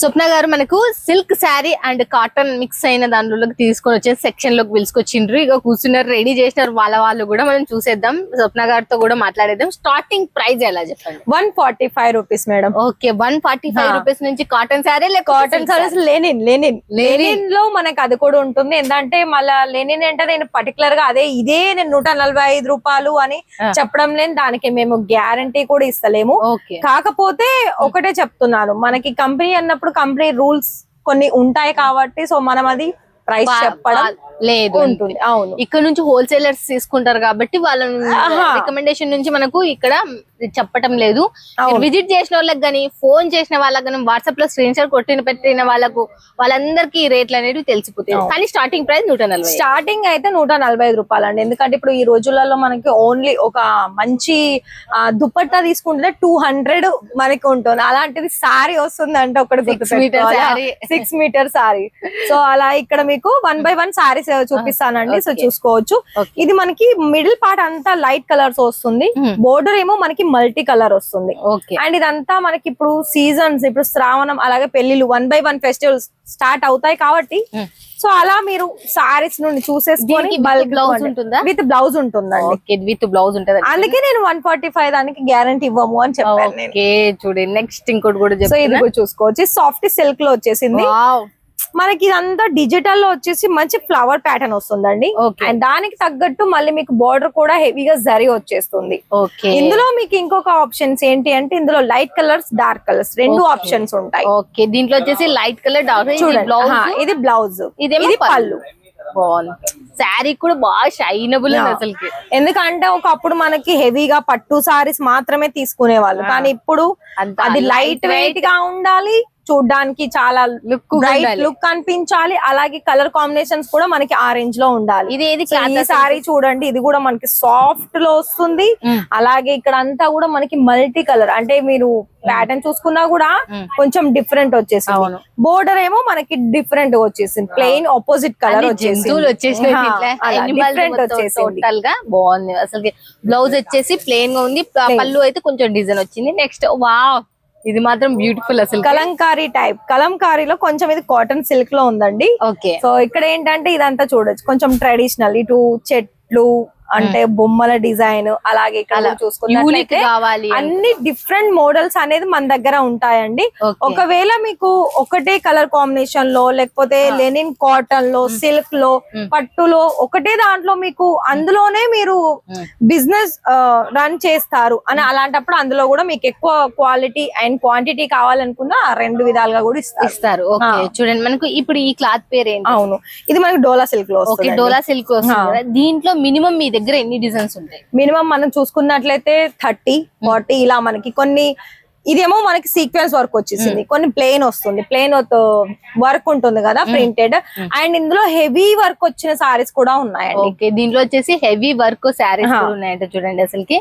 స్వప్న గారు మనకు silk sari and cotton mix అయిన దానిలోకి తీసుకొని వచ్చే సెక్షన్లోకి పిలుచుకొచ్చిండ్రు. ఇక కూర్చున్నారు రెడీ చేసినారు వాళ్ళ వాళ్ళు కూడా మనం చూసేద్దాం. స్వప్న గారితో కూడా మాట్లాడేద్దాం. స్టార్టింగ్ ప్రైస్ ఎలా చెప్పండి? One forty five rupees madam. Okay one forty five. Rupees నుంచి కాటన్ శారీ లేక cotton saris linen linen. Linen. లో మనకి అది కూడా ఉంటుంది. ఏంటంటే మళ్ళా లెనిన్ అంటే నేను పర్టికులర్గా అదే ఇదే నేను నూట నలభై ఐదు రూపాయలు అని. చెప్పడం లేని దానికి మేము గ్యారంటీ కూడా ఇస్తలేము. కాకపోతే ఒకటే చెప్తున్నాను. మనకి కంపెనీ అన్నప్పుడు కంపెనీ రూల్స్ కొన్ని ఉంటాయి కాబట్టి సో మనం అది ప్రైస్ చెప్పడం లేదు ఉంటుంది అవును. ఇక్కడ నుంచి హోల్సేలర్స్ తీసుకుంటారు కాబట్టి వాళ్ళ. రికమెండేషన్ నుంచి మనకు ఇక్కడ చెప్పటం లేదు. విజిట్ చేసిన వాళ్ళకి కానీ ఫోన్ చేసిన వాళ్ళకి కానీ వాట్సాప్లో స్క్రీన్ షాట్ కొట్టిన పెట్టిన వాళ్ళకు వాళ్ళందరికీ రేట్లు అనేవి తెలిసిపోతాయి. కానీ స్టార్టింగ్ ప్రైస్ నూట నలభై. స్టార్టింగ్ అయితే నూట నలభై ఐదు రూపాయలు అండి ఎందుకంటే ఇప్పుడు ఈ రోజులలో మనకి ఓన్లీ ఒక మంచి ఆ, దుపట్టా తీసుకుంటే టూ హండ్రెడ్ మనకి ఉంటుంది. అలాంటిది సారీ వస్తుంది అంటే ఒకటి. సిక్స్ మీటర్ సారీ సో అలా ఇక్కడ మీకు వన్ బై వన్ సారీస్ చూపిస్తానండి. సో. చూసుకోవచ్చు. ఇది మనకి మిడిల్ పార్ట్ అంతా లైట్ కలర్స్ వస్తుంది. బోర్డర్ ఏమో మనకి మల్టీ కలర్ వస్తుంది. అండ్ ఇదంతా మనకి ఇప్పుడు సీజన్స్ ఇప్పుడు శ్రావణం అలాగే పెళ్ళిళ్ళు one by one festivals start అవుతాయి కాబట్టి. సో అలా మీరు సారీస్ నుండి చూసేసుకొని blouse ఉంటుందా? విత్ బ్లౌజ్ ఉంటుందండి. విత్ బ్లౌజ్ ఉంటది? అందుకే నేను వన్ ఫార్టీ ఫైవ్ దానికి గ్యారంటీ ఇవ్వము అని చెప్పాను చూడండి. నెక్స్ట్ ఇంకోటి కూడా సో ఇది కూడా చూసుకోవచ్చు. సాఫ్ట్ సిల్క్లో వచ్చేసింది. మనకి ఇదంతా డిజిటల్లో వచ్చేసి మంచి ఫ్లవర్ ప్యాటర్న్ వస్తుందండి. అండ్ దానికి తగ్గట్టు మళ్ళీ మీకు బార్డర్ కూడా హెవీగా జరి వచ్చేస్తుంది ఇందులో మీకు ఇంకొక ఆప్షన్స్ ఏంటి అంటే ఇందులో లైట్ కలర్స్ డార్క్ కలర్స్ రెండు. ఆప్షన్స్ ఉంటాయి ఓకే దీంట్లో వచ్చేసి లైట్ కలర్ డార్క్ చూడండి ఇది బ్లౌజ్ ఇది పళ్ళు. బాగుంది శారీ కూడా బాగా షైనబుల్. అసలుకి ఎందుకంటే ఒకప్పుడు మనకి హెవీగా పట్టు సారీస్ మాత్రమే తీసుకునే వాళ్ళు. కానీ ఇప్పుడు అది లైట్. వెయిట్గా ఉండాలి చూడ్డానికి చాలా లుక్ బ్రైట్ లుక్ కనిపించాలి అలాగే కలర్ కాంబినేషన్స్ కూడా మనకి ఆరెంజ్లో ఉండాలి. ఇది ఏది ఈ సారీ చూడండి ఇది కూడా మనకి సాఫ్ట్లో వస్తుంది. అలాగే ఇక్కడ అంతా కూడా మనకి మల్టీ కలర్ అంటే మీరు ప్యాటర్న్ చూసుకున్నా కూడా. కొంచెం డిఫరెంట్ వచ్చేసింది. బోర్డర్ ఏమో మనకి డిఫరెంట్ వచ్చేసింది. ప్లెయిన్ ఆపోజిట్ కలర్ డిఫరెంట్ వచ్చేసింది. టోటల్గా బాగుంది. అసలు బ్లౌజ్ వచ్చేసి ప్లెయిన్గా ఉంది. పళ్ళు అయితే కొంచెం డిజైన్ వచ్చింది. నెక్స్ట్ వా ఇది మాత్రం బ్యూటిఫుల్ అసలు. కలంకారీ టైప్ కలంకారీలో కొంచెం ఇది కాటన్ సిల్క్లో ఉందండి. ఓకే సో ఇక్కడ ఏంటంటే ఇదంతా చూడొచ్చు. కొంచెం ట్రెడిషనల్ ఇటు చెట్లు అంటే బొమ్మల డిజైన్ అలాగే ఇక్కడ అలా మీరు చూసుకున్నట్లయితే యూనిక్ కావాలి అన్ని డిఫరెంట్ మోడల్స్ అనేది మన దగ్గర ఉంటాయండి. ఒకవేళ మీకు ఒకటే కలర్ కాంబినేషన్లో లేకపోతే. లెనిన్ కాటన్లో సిల్క్లో. పట్టులో ఒకటే దాంట్లో మీకు అందులోనే మీరు. బిజినెస్ రన్ చేస్తారు. అని అలాంటప్పుడు అందులో కూడా మీకు ఎక్కువ క్వాలిటీ అండ్ క్వాంటిటీ కావాలనుకున్నా రెండు విధాలుగా కూడా ఇస్తారు. చూడండి మనకు ఇప్పుడు ఈ క్లాత్ పేరు ఏంటి అవును. ఇది మనకి డోలా సిల్క్లో డోలా సిల్క్. దీంట్లో మినిమం మీ దగ్గర ఎన్ని డిజైన్స్ ఉంటాయి? మినిమం మనం చూసుకున్నట్లయితే థర్టీ ఫార్టీ ఇలా మనకి కొన్ని ఇదేమో మనకి సీక్వెన్స్ వర్క్ వచ్చేసింది. కొన్ని ప్లేన్ వస్తుంది. ప్లేన్ వర్క్ ఉంటుంది కదా ప్రింటెడ్. అండ్ ఇందులో హెవీ వర్క్ వచ్చిన సారీస్ కూడా ఉన్నాయండి. ఓకే దీంట్లో వచ్చేసి హెవీ వర్క్. కూడా ఉన్నాయంట చూడండి అసలుకి.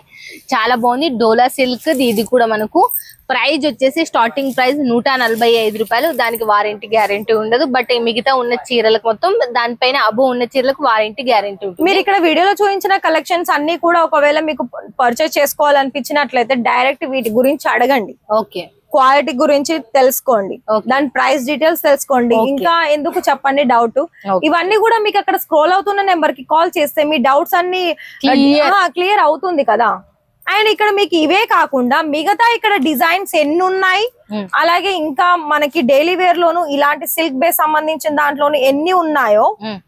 చాలా బాగుంది. డోలా సిల్క్ ఇది కూడా మనకు ప్రైస్ వచ్చేసి స్టార్టింగ్ ప్రైస్ నూట నలభై ఐదు రూపాయలు. దానికి వారంటీ గ్యారంటీ ఉండదు. బట్ మిగతా ఉన్న చీరలకు మొత్తం దానిపైన అబో ఉన్న చీరలకు వారంటీ గ్యారంటీ ఉంటుంది. మీరు ఇక్కడ వీడియోలో చూపించిన కలెక్షన్స్ అన్ని కూడా ఒకవేళ మీకు పర్చేస్ చేసుకోవాలనిపించినట్లయితే డైరెక్ట్ వీటి గురించి అడగండి. ఓకే. క్వాలిటీ గురించి తెలుసుకోండి. దాని ప్రైస్ డీటెయిల్స్ తెలుసుకోండి. ఇంకా ఎందుకు చెప్పండి డౌట్. ఇవన్నీ కూడా మీకు అక్కడ స్క్రోల్ అవుతున్న నెంబర్కి కాల్ చేస్తే మీ డౌట్స్ అన్ని. క్లియర్ అవుతుంది కదా. అండ్ ఇక్కడ మీకు ఇవే కాకుండా మిగతా ఇక్కడ డిజైన్స్ ఎన్ని ఉన్నాయి. అలాగే ఇంకా మనకి డైలీ వేర్ లోను ఇలాంటి సిల్క్ బేస్ సంబంధించిన దాంట్లోను ఎన్ని ఉన్నాయో.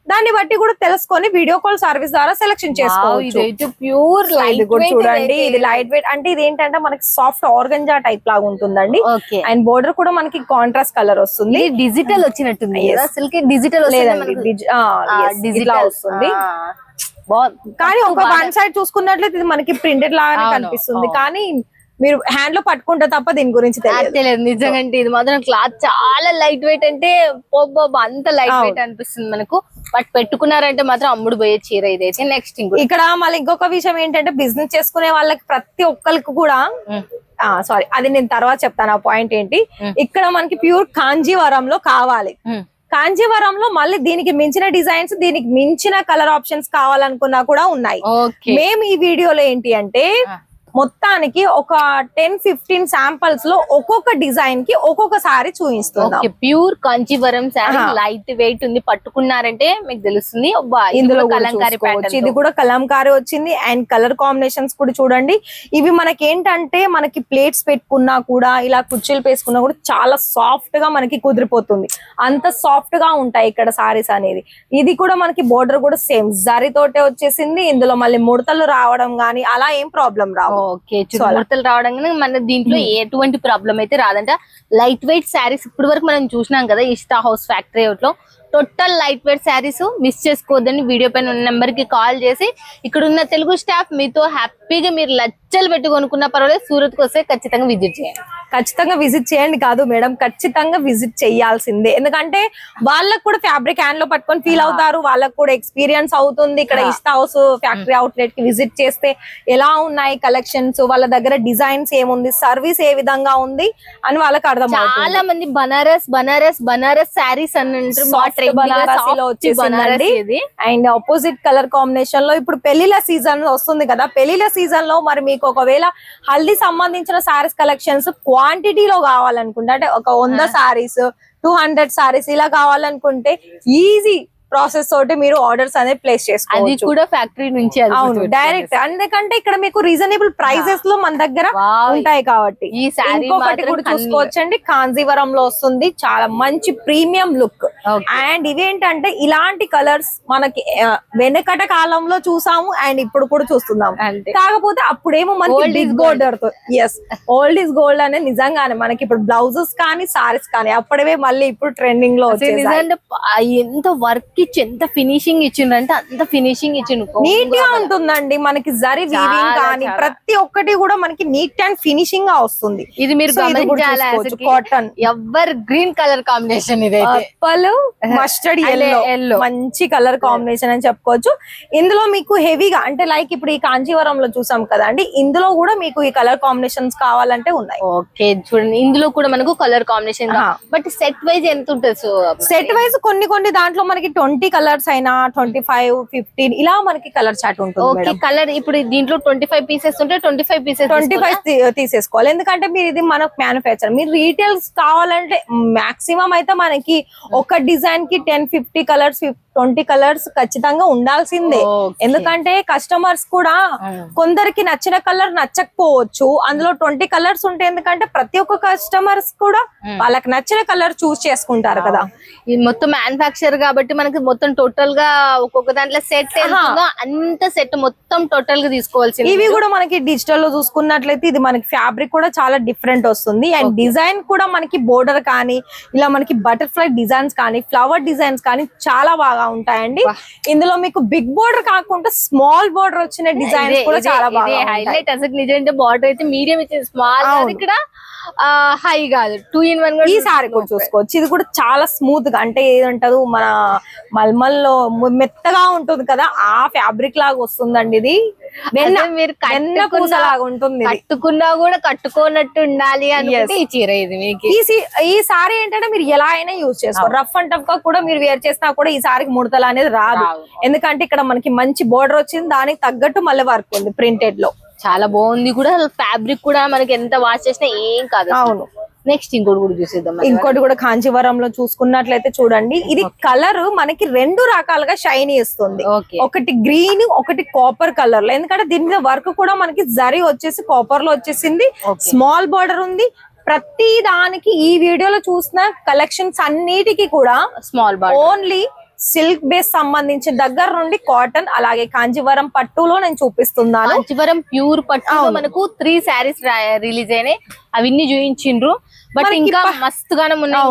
దాన్ని బట్టి కూడా తెలుసుకొని వీడియో కాల్ సర్వీస్ ద్వారా సెలెక్షన్ చేసుకోవచ్చు. ప్యూర్ కూడా చూడండి ఇది లైట్ వెయిట్ అంటే ఇది ఏంటంటే మనకి సాఫ్ట్ ఆర్గంజా టైప్ లాగా ఉంటుందండి. అండ్ బోర్డర్ కూడా మనకి కాంట్రాస్ట్ కలర్ వస్తుంది. డిజిటల్ వచ్చినట్టుంది అసలుకి డిజిటల్ లేదండి డిజి- ఆ, yes, ఇట్లా వస్తుంది. కానీ ఒక వన్ సైడ్ చూసుకున్నట్లయితే ఇది మనకి ప్రింటెడ్ లాగానే కనిపిస్తుంది. కానీ మీరు హ్యాండ్లో పట్టుకుంటే తప్ప దీని గురించి తెలియదు. నిజంగా అంటే ఇది మాత్రం క్లాత్ చాలా లైట్ వెయిట్ అంటే పోబ్బా అంత లైట్. వెయిట్ అనిపిస్తుంది మనకు. బట్ పెట్టుకున్నారంటే మాత్రం అమ్ముడు పోయే చీర ఇదైతే నెక్స్ట్ ఇంకో ఇక్కడ మళ్ళీ ఇంకొక విషయం ఏంటంటే బిజినెస్ చేసుకునే వాళ్ళకి ప్రతి ఒక్కరికి కూడా సారీ అది నేను తర్వాత చెప్తాను. ఆ పాయింట్ ఏంటి. ఇక్కడ మనకి ప్యూర్ కాంజీవరంలో కావాలి. కాంజీవరంలో మళ్ళీ దీనికి మించిన డిజైన్స్ దీనికి మించిన కలర్ ఆప్షన్స్ కావాలనుకున్నా కూడా ఉన్నాయి మేము ఈ వీడియోలో ఏంటి అంటే. మొత్తానికి ఒక టెన్ ఫిఫ్టీన్ శాంపల్స్లో ఒక్కొక్క డిజైన్కి ఒక్కొక్క సారీ చూపిస్తున్నాం. Okay pure Kanjeevaram sari. Light weight ఉంది. పట్టుకున్నారంటే మీకు తెలుస్తుంది. ఇందులో కలంకారీ ఇది. కూడా కలంకారీ వచ్చింది. అండ్ కలర్ కాంబినేషన్స్ కూడా చూడండి. ఇవి మనకి ఏంటంటే మనకి ప్లేట్స్ పెట్టుకున్నా కూడా ఇలా కుర్చీలు వేసుకున్నా కూడా చాలా సాఫ్ట్గా మనకి కుదిరిపోతుంది. అంత సాఫ్ట్గా ఉంటాయి ఇక్కడ సారీస్ అనేది. ఇది కూడా మనకి బోర్డర్ కూడా సేమ్ జరీ తోటే వచ్చేసింది. ఇందులో మళ్ళీ ముడతలు రావడం గానీ అలా ఏం ప్రాబ్లం రావు. ఓకే. చుట్టుముడతలు రావడం కానీ మన దీంట్లో ఎటువంటి ప్రాబ్లం అయితే రాదంట. లైట్ వెయిట్ శారీస్ ఇప్పటి వరకు మనం చూసినాం కదా ఇష్టా హౌస్ ఫ్యాక్టరీ లో total light weight saris miss చేసుకోవద్దని video పైన ఉన్న నెంబర్కి కాల్ చేసి ఇక్కడ ఉన్న తెలుగు స్టాఫ్ మీతో హ్యాపీగా మీరు లచ్చలు పెట్టి కొనుక్కున్నా పర్వాలేదు సూరత్కి వస్తే ఖచ్చితంగా విజిట్ చేయండి. ఖచ్చితంగా విజిట్ చేయండి కాదు మేడం ఖచ్చితంగా విజిట్ చేయాల్సిందే. ఎందుకంటే వాళ్ళకు కూడా ఫ్యాబ్రిక్ హ్యాండ్లో పట్టుకొని ఫీల్ అవుతారు వాళ్ళకు కూడా ఎక్స్పీరియన్స్ అవుతుంది. ఇక్కడ. ఇస్తా హౌస్ ఫ్యాక్టరీ అవుట్లెట్కి విజిట్ చేస్తే ఎలా ఉన్నాయి కలెక్షన్స్ వాళ్ళ దగ్గర డిజైన్స్ ఏముంది సర్వీస్ ఏ విధంగా ఉంది అని వాళ్ళకి అర్థం చాలా మంది బనారస్ బనారస్ బనారస్ శారీస్ అని అంటారు. ఇది. అండ్ ఆపోజిట్ కలర్ కాంబినేషన్లో ఇప్పుడు పెళ్ళిల సీజన్ వస్తుంది కదా పెళ్ళిల సీజన్లో మరి మీకు ఒకవేళ హల్దీ సంబంధించిన సారీస్ కలెక్షన్స్ క్వాంటిటీలో కావాలనుకుంటే అంటే ఒక వంద సారీస్ టూ హండ్రెడ్ సారీస్ ఇలా కావాలనుకుంటే ఈజీ ప్రాసెస్ తోటి మీరు ఆర్డర్స్ అనేది ప్లేస్ అది చేసుకోవచ్చు కూడా ఫ్యాక్టరీ నుంచి అవును. డైరెక్ట్ ఎందుకంటే ఇక్కడ మీకు రీజనబుల్ ప్రైజెస్లో మన దగ్గర. ఉంటాయి కాబట్టి. ఇంకొకటి కూడా చూసుకోవచ్చండి. కాంజీవరం లో వస్తుంది. చాలా మంచి ప్రీమియం లుక్. అండ్ ఇవేంటంటే ఇలాంటి కలర్స్ మనకి వెనకట కాలంలో చూసాము అండ్ ఇప్పుడు కూడా చూస్తున్నాము కాకపోతే అప్పుడేమో మనకి బిగ్. బోర్డర్తో ఎస్ ఓల్డ్ ఇస్ గోల్డ్ అనేది నిజంగానే మనకి ఇప్పుడు బ్లౌజెస్ కానీ సారీస్ కానీ అప్పుడే మళ్ళీ ఇప్పుడు ట్రెండింగ్లో ఎంత వర్క్ ఇచ్చి ఎంత ఫినిషింగ్ ఇచ్చిండ్రంటే అంత ఫినిషింగ్ ఇచ్చిండు నీట్గా ఉంటుందండి మనకి జరి వీవింగ్ కానీ. ప్రతి ఒక్కటి కూడా మనకి నీట్ అండ్ ఫినిషింగ్గా వస్తుంది ఇది మీరు ఇది. Cotton. Ever green colour combination ఇదైతే పర్పుల్ మస్టర్డ్ ఎల్లో yellow. మంచి కలర్ కాంబినేషన్ అని చెప్పుకోవచ్చు. ఇందులో మీకు హెవీగా అంటే లైక్ ఇప్పుడు ఈ కాంచీవరంలో చూసాం కదండి ఇందులో కూడా మీకు ఈ కలర్ కాంబినేషన్స్ కావాలంటే ఉన్నాయి. ఓకే చూడండి. ఇందులో కూడా మనకు colour combination. But set wise ఎంత ఉంటుంది సో సెట్ వైజ్ కొన్ని కొన్ని దాంట్లో మనకి ట్వంటీ కలర్స్ అయినా ట్వంటీ ఫైవ్ ఫిఫ్టీన్ ఇలా మనకి కలర్ చాట్ ఉంటుంది కలర్ ఇప్పుడు దీంట్లో ట్వంటీ ఫైవ్ పీసెస్ ఉంటే twenty five pieces twenty five తీసేసుకోవాలి. ఎందుకంటే మీరు ఇది మనకు మ్యానుఫ్యాక్చర్ మీరు రీటైల్స్ కావాలంటే మాక్సిమం అయితే మనకి ఒక డిజైన్కి ten fifty colours twenty colours ఖచ్చితంగా ఉండాల్సిందే. ఎందుకంటే కస్టమర్స్ కూడా కొందరికి నచ్చిన కలర్ నచ్చకపోవచ్చు. అందులో ట్వంటీ కలర్స్ ఉంటే ఎందుకంటే ప్రతి ఒక్క కస్టమర్స్ కూడా వాళ్ళకి నచ్చిన కలర్ చూస్ చేసుకుంటారు కదా. ఇది మొత్తం మ్యానుఫాక్చర్ కాబట్టి మనకి మొత్తం టోటల్గా ఒక్కొక్క దాంట్లో సెట్ అంత సెట్ మొత్తం టోటల్గా తీసుకోవాల్సింది ఇవి కూడా మనకి డిజిటల్లో చూసుకున్నట్లయితే ఇది మనకి ఫ్యాబ్రిక్ కూడా చాలా డిఫరెంట్ వస్తుంది. అండ్ డిజైన్ కూడా మనకి బోర్డర్ కానీ ఇలా మనకి బటర్ఫ్లై డిజైన్స్ కానీ ఫ్లవర్ డిజైన్స్ కానీ చాలా బాగా ఉంటాయండి. ఇందులో మీకు బిగ్ బోర్డర్ కాకుండా స్మాల్ బోర్డర్ వచ్చిన డిజైన్స్ కూడా చాలా బాగా. హైలైట్ అసలు నిజంటే బార్డర్ అయితే మీడియం ఇచ్చింది. స్మాల్. ఇక్కడ. హై కాదు. టూ ఇన్ వన్ ఈ సారీ కూడా చూసుకోవచ్చు. ఇది కూడా చాలా స్మూత్గా అంటే ఏదంటారు మన మల్మల్లో మెత్తగా ఉంటుంది కదా ఆ ఫ్యాబ్రిక్ లాగా వస్తుందండి ఇది. మీరు లాగా ఉంటుంది. కట్టుకున్నా కూడా కట్టుకోనట్టు ఉండాలి అనుకుంటే ఈ చీర ఇది మీకు. ఈ సారీ ఏంటంటే మీరు ఎలా అయినా యూజ్ చేసుకో రఫ్ అండ్ టఫ్గా కూడా మీరు వేర్ చేసినా కూడా ఈ సారీకి ముడతలు అనేది రాదు. ఎందుకంటే ఇక్కడ మనకి మంచి బోర్డర్ వచ్చింది దానికి తగ్గట్టు మళ్ళీ వర్క్ ఉంది ప్రింటెడ్లో. చాలా బాగుంది కూడా. ఫ్యాబ్రిక్ కూడా మనకి ఎంత వాష్ చేసినా ఏం కాదు. అవును. నెక్స్ట్ ఇంకోటి కూడా చూసేద్దాం. ఇంకోటి కూడా కాంచీవరంలో చూసుకున్నట్లయితే చూడండి. ఇది కలర్ మనకి రెండు రకాలుగా షైనీ ఇస్తుంది. ఒకటి గ్రీన్ ఒకటి కాపర్ కలర్లో ఎందుకంటే దీని మీద వర్క్ కూడా మనకి జరీ వచ్చేసి కాపర్లో వచ్చేసింది. స్మాల్ బార్డర్ ఉంది. ప్రతి దానికి ఈ వీడియోలో చూసిన కలెక్షన్స్ అన్నిటికీ కూడా small border. Only silk base సంబంధించిన దగ్గర నుండి కాటన్ అలాగే కాంజీవరం పట్టులో నేను చూపిస్తున్నాను. కాంచీవరం ప్యూర్ పట్టు. మనకు త్రీ శారీస్ రిలీజ్ అయినాయి. అవన్నీ చూపించిండ్రు బట్ ఇంకా ప- మస్తుగానే ఉన్నాయి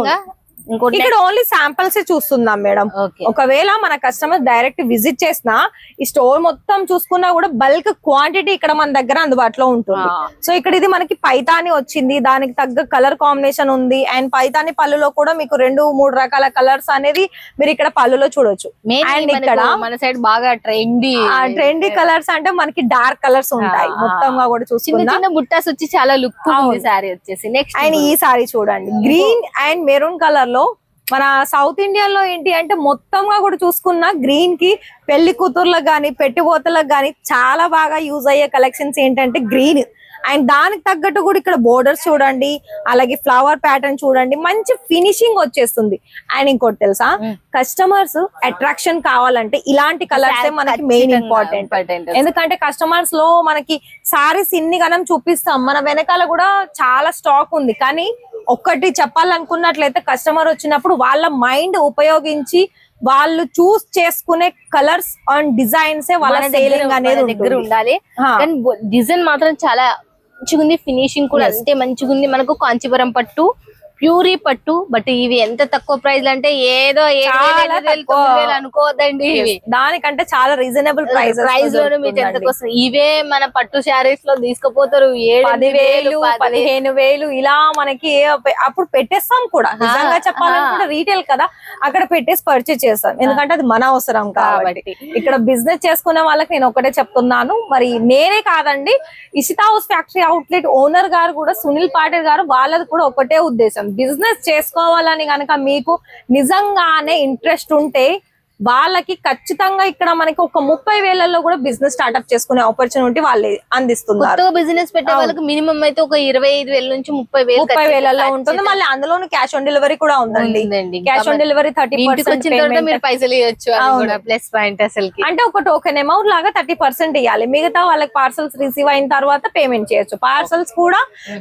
ఇంకోటి ఇక్కడ ఓన్లీ శాంపిల్స్ చూస్తున్నాం మేడం. ఒకవేళ మన కస్టమర్ డైరెక్ట్ విజిట్ చేసినా ఈ స్టోర్ మొత్తం చూసుకున్నా కూడా బల్క్ క్వాంటిటీ ఇక్కడ మన దగ్గర అందుబాటులో ఉంటుంది. సో ఇక్కడ ఇది మనకి పైతాని వచ్చింది. దానికి తగ్గ కలర్ కాంబినేషన్ ఉంది. అండ్ పైతాని పళ్ళులో కూడా మీకు రెండు మూడు రకాల కలర్స్ అనేది మీరు ఇక్కడ పళ్ళులో చూడొచ్చు. అండ్ ఇక్కడ మన సైడ్ బాగా ట్రెండీ ట్రెండీ కలర్స్ అంటే మనకి డార్క్ కలర్స్ ఉంటాయి. మొత్తంగా కూడా చూసుకుందాం బుట్టాస్ వచ్చి చాలా లుక్. శారీ వచ్చేసి. నెక్స్ట్ అండ్ ఈ సారీ చూడండి. గ్రీన్ అండ్ మెరూన్ కలర్లో మన సౌత్ ఇండియన్లో ఏంటి అంటే మొత్తంగా కూడా చూసుకున్న గ్రీన్కి పెళ్ళి కూతుర్లకు గాని పెట్టిపోతలకు గాని చాలా బాగా యూజ్ అయ్యే కలెక్షన్స్ ఏంటంటే గ్రీన్ అండ్ దానికి తగ్గట్టు కూడా ఇక్కడ బోర్డర్స్ చూడండి అలాగే ఫ్లవర్ ప్యాటర్న్ చూడండి మంచి ఫినిషింగ్ వచ్చేస్తుంది. అండ్ ఇంకోటి తెలుసా. కస్టమర్స్ అట్రాక్షన్ కావాలంటే ఇలాంటి కలర్స్ మనకి మెయిన్ ఇంపార్టెంట్ ఇంపార్టెంట్ ఎందుకంటే కస్టమర్స్లో మనకి సారీస్ ఇన్ని గనం చూపిస్తాం. మన వెనకాల కూడా చాలా స్టాక్ ఉంది. కానీ ఒక్కటి చెప్పాలనుకున్నట్లయితే కస్టమర్ వచ్చినప్పుడు వాళ్ళ మైండ్ ఉపయోగించి వాళ్ళు చూస్ చేసుకునే కలర్స్ అండ్ డిజైన్స్ వాళ్ళ సేలింగ్ అనేది దగ్గర. ఉండాలి. కానీ డిజైన్ మాత్రం చాలా మంచిగా ఉంది ఫినిషింగ్ కూడా అంతే మంచిగా ఉంది మనకు కాంచీపురం పట్టు ప్యూరీ పట్టు బట్ ఇవి ఎంత తక్కువ ప్రైస్ అంటే ఏదో అనుకోవద్దండి. దానికంటే చాలా రీజనబుల్ ప్రైస్ ప్రైస్ మీకు ఎంత ఇవే మన పట్టు శారీస్లో తీసుకుపోతారు. ఏడు పదివేలు పది- పదిహేను వేలు ఇలా మనకి అప్పుడు పెట్టేస్తాం కూడా. నిజంగా చెప్పాలనుకుంటే రీటైల్ కదా అక్కడ పెట్టేసి పర్చేస్ చేస్తాం. ఎందుకంటే అది మన అవసరం కాబట్టి. కాబట్టి. ఇక్కడ బిజినెస్ చేసుకునే వాళ్ళకి నేను ఒకటే చెప్తున్నాను. మరి నేనే కాదండి Ishita house factory outlet owner గారు కూడా సునీల్ పాటిల్ గారు వాళ్ళది కూడా ఒకటే ఉద్దేశం. బిజినెస్ చేసుకోవాలని కనుక మీకు నిజంగానే ఇంట్రెస్ట్ ఉంటే వాళ్ళకి ఖచ్చితంగా ఇక్కడ మనకి ఒక ముప్పై వేలలో కూడా బిజినెస్ స్టార్ట్అప్ చేసుకునే ఆపర్చునిటీ వాళ్ళు అందిస్తున్నారు. బిజినెస్ పెట్టే వాళ్ళకి మినిమం అయితే ఒక ఇరవై ఐదు వేల నుంచి ముప్పై వేలు ముప్పై వేలలో ఉంటుంది. మళ్ళీ అందులోనూ క్యాష్ ఆన్ డెలివరీ కూడా ఉందండి. క్యాష్ ఆన్ డెలివరీ థర్టీ మీరు పైసలు ఇవ్వచ్చు ప్లస్ పాయింట్ అసలుకి. అంటే ఒక టోకెన్ అమౌంట్ లాగా థర్టీ పర్సెంట్ ఇవ్వాలి. మిగతా వాళ్ళకి పార్సల్స్ రిసీవ్ అయిన తర్వాత పేమెంట్ చేయొచ్చు. పార్సల్స్ కూడా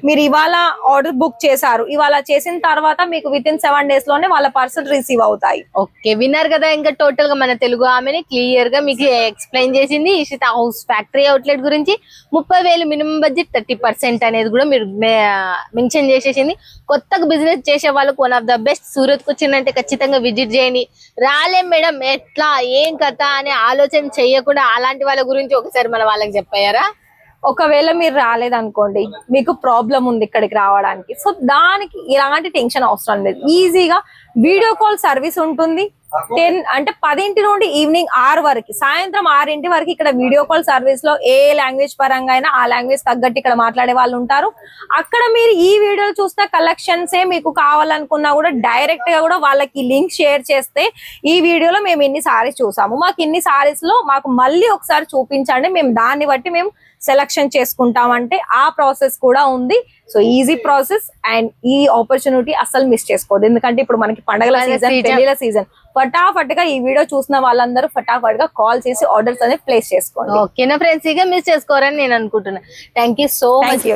మీరు ఇవాళ ఆర్డర్ బుక్ చేశారు. ఇవాళ చేసిన తర్వాత మీకు విత్ ఇన్ సెవెన్ డేస్లోనే వాళ్ళ పార్సల్ రిసీవ్ అవుతాయి. ఓకే విన్నారు కదా ఇంకా టోటల్గా మన తెలుగు ఆమెని క్లియర్గా మీకు ఎక్స్ప్లెయిన్ చేసింది. ఇషిత హౌస్ ఫ్యాక్టరీ అవుట్లెట్ గురించి ముప్పై వేలు మినిమం బడ్జెట్ థర్టీ పర్సెంట్ అనేది కూడా మీరు మెన్షన్ చేసేసింది. కొత్తగా బిజినెస్ చేసే వాళ్ళకు వన్ ఆఫ్ ద బెస్ట్ సూరత్కు వచ్చిందంటే ఖచ్చితంగా విజిట్ చేయండి. రాలేం మేడం ఎట్లా ఏం కథ అనే ఆలోచన చేయకుండా అలాంటి వాళ్ళ గురించి ఒకసారి మన వాళ్ళకి చెప్పారా? ఒకవేళ మీరు రాలేదనుకోండి మీకు ప్రాబ్లం ఉంది ఇక్కడికి రావడానికి. సో దానికి ఎలాంటి టెన్షన్ అవసరం లేదు. ఈజీగా వీడియో కాల్ సర్వీస్ ఉంటుంది. టెన్ అంటే పదింటి నుండి ఈవినింగ్ ఆరు వరకు సాయంత్రం ఆరింటి వరకు ఇక్కడ వీడియో కాల్ సర్వీస్లో ఏ లాంగ్వేజ్ పరంగా అయినా ఆ లాంగ్వేజ్ తగ్గట్టు ఇక్కడ మాట్లాడే వాళ్ళు ఉంటారు. అక్కడ మీరు ఈ వీడియోలు చూస్తే కలెక్షన్స్ ఏ మీకు కావాలనుకున్నా కూడా డైరెక్ట్గా కూడా వాళ్ళకి లింక్ షేర్ చేస్తే ఈ వీడియోలో మేము ఇన్ని సారీస్ చూసాము. మాకు ఇన్ని సారీస్లో మాకు మళ్ళీ ఒకసారి చూపించండి. మేము దాన్ని బట్టి మేము సెలక్షన్ చేసుకుంటామంటే ఆ ప్రాసెస్ కూడా ఉంది. సో ఈజీ ప్రాసెస్ అండ్ ఈ ఆపర్చునిటీ అసలు మిస్ చేసుకోవద్దు. ఎందుకంటే ఇప్పుడు మనకి పండగల పండగ సీజన్. పెళ్ళిల సీజన్ ఫటాఫట్గా ఈ వీడియో చూసిన వాళ్ళందరూ ఫటాఫట్గా కాల్ చేసి ఆర్డర్స్ అనేది ప్లేస్ చేసుకోండి. ఓకేనా ఫ్రెండ్స్ ఇక మిస్ చేసుకోరని నేను అనుకుంటున్నా. Thank you so much.